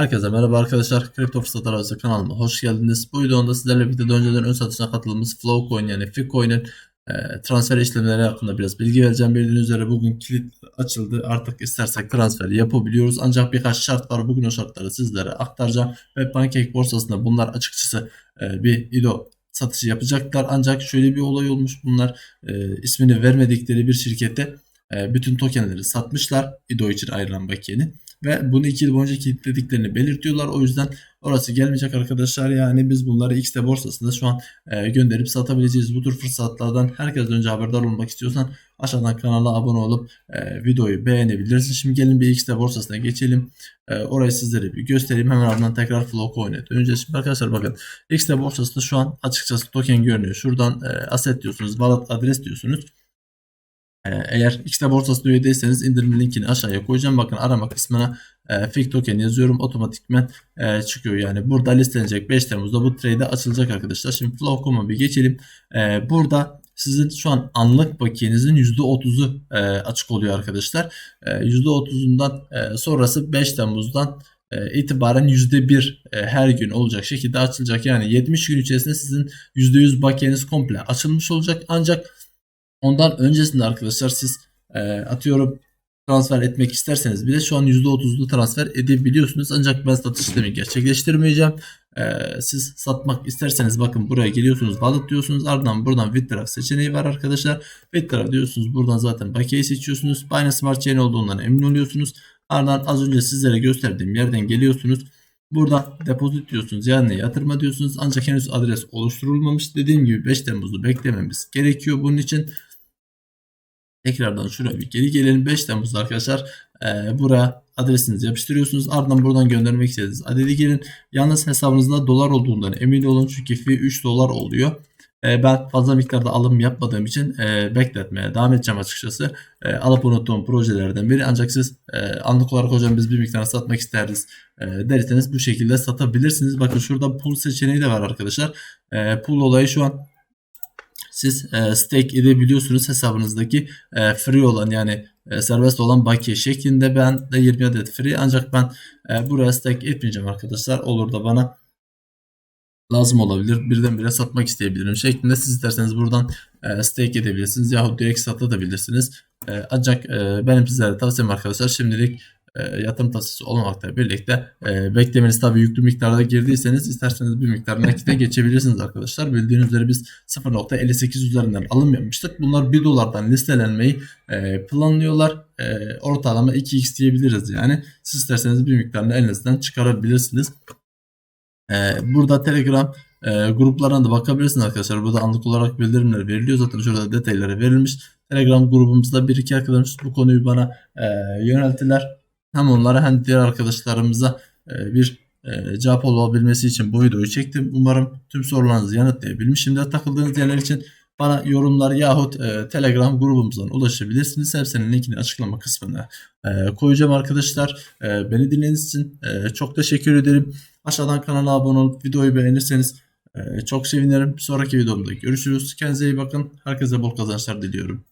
Herkese merhaba arkadaşlar. Kripto Fırsat Arası kanalıma hoş geldiniz. Bu videomda sizlerle birlikte daha önceden ön satışına katıldığımız Flowcoin yani Ficoin'in e, transfer işlemleri hakkında biraz bilgi vereceğim. Bildiğiniz üzere bugün kilit açıldı. Artık istersek transfer yapabiliyoruz. Ancak birkaç şart var. Bugün o şartları sizlere aktaracağım. Ve Pancake borsasında bunlar açıkçası e, bir IDO satışı yapacaklar. Ancak şöyle bir olay olmuş. Bunlar e, ismini vermedikleri bir şirkete e, bütün tokenleri satmışlar. IDO için ayrılan bakiyenin ve bunu 2 yıl boyunca kilitlediklerini belirtiyorlar. O yüzden orası gelmeyecek arkadaşlar. Yani biz bunları XT borsasında şu an e, gönderip satabileceğiz. Bu tür fırsatlardan herkesten önce haberdar olmak istiyorsan aşağıdan kanala abone olup e, videoyu beğenebilirsin. Şimdi gelin bir XT borsasına geçelim. E, orayı sizlere bir göstereyim. Hemen ardından tekrar Flowcoin'e döneceğiz. Şimdi arkadaşlar bakın XT borsasında şu an açıkçası token görünüyor. Şuradan asset diyorsunuz, wallet adres diyorsunuz. Ee, eğer X'te borsasında üyedeyseniz indirim linkini aşağıya koyacağım. Bakın arama kısmına e, FIG token yazıyorum. Otomatikmen e, çıkıyor. Yani burada listelenecek 5 Temmuz'da bu trade açılacak arkadaşlar. Şimdi Flowcom'a bir geçelim. E, burada sizin şu an anlık bakiyenizin %30'u e, açık oluyor arkadaşlar. E, %30'undan e, sonrası 5 Temmuz'dan e, itibaren %1 e, her gün olacak şekilde açılacak. Yani 70 gün içerisinde sizin %100 bakiyeniz komple açılmış olacak. Ancak Ondan öncesinde arkadaşlar siz e, atıyorum transfer etmek isterseniz bile şu an %30'lu transfer edebiliyorsunuz. Ancak ben satış işlemi gerçekleştirmeyeceğim. E, siz satmak isterseniz bakın buraya geliyorsunuz wallet diyorsunuz. Ardından buradan withdraw seçeneği var arkadaşlar. Withdraw diyorsunuz. Buradan zaten bakiyeyi seçiyorsunuz. Binance Smart Chain olduğundan emin oluyorsunuz. Ardından az önce sizlere gösterdiğim yerden geliyorsunuz. Burada depozit diyorsunuz yani yatırma diyorsunuz ancak henüz adres oluşturulmamış. Dediğim gibi 5 Temmuz'u beklememiz gerekiyor. Bunun için Tekrardan şuraya bir geri gelelim. 5 Temmuz'da arkadaşlar e, buraya adresinizi yapıştırıyorsunuz. Ardından buradan göndermek istediğiniz adedi girin. Yalnız hesabınızda dolar olduğundan emin olun. Çünkü fee 3 dolar oluyor. E, ben fazla miktarda alım yapmadığım için e, bekletmeye devam edeceğim açıkçası. E, alıp unuttuğum projelerden biri. Ancak siz e, anlık olarak hocam biz bir miktar satmak isteriz e, derseniz bu şekilde satabilirsiniz. Bakın şurada pool seçeneği de var arkadaşlar. E, pool olayı şu an siz e, stake edebiliyorsunuz hesabınızdaki e, free olan yani e, serbest olan bakiye şeklinde. Ben de 20 adet free ancak ben e, buraya stake etmeyeceğim arkadaşlar. Olur da bana lazım olabilir. Birdenbire satmak isteyebilirim şeklinde. Siz isterseniz buradan e, stake edebilirsiniz yahut direkt satabilirsiniz. E, ancak e, benim sizlere tavsiyem arkadaşlar şimdilik yatırım tasası olmamakla birlikte e, beklemeniz tabi yüklü miktarda girdiyseniz isterseniz bir miktar nakite geçebilirsiniz arkadaşlar. Bildiğiniz üzere biz 0.58 üzerinden alım yapmıştık. Bunlar 1 dolardan listelenmeyi e, planlıyorlar. E, ortalama 2x diyebiliriz yani. Siz isterseniz bir miktarını elinizden çıkarabilirsiniz. E, burada Telegram e, gruplarına da bakabilirsiniz arkadaşlar. Burada anlık olarak bildirimler veriliyor. Zaten şurada detayları verilmiş. Telegram grubumuzda bir iki arkadaşımız bu konuyu bana e, yönelttiler hem onlara hem diğer arkadaşlarımıza e, bir e, cevap olabilmesi için bu videoyu çektim. Umarım tüm sorularınızı yanıtlayabilmişimdir. Takıldığınız yerler için bana yorumlar yahut e, Telegram grubumuzdan ulaşabilirsiniz. Hepsinin linkini açıklama kısmına e, koyacağım arkadaşlar. E, beni dinlediğiniz için e, çok teşekkür ederim. Aşağıdan kanala abone olup videoyu beğenirseniz e, çok sevinirim. Sonraki videomda görüşürüz. Kendinize iyi bakın. Herkese bol kazançlar diliyorum.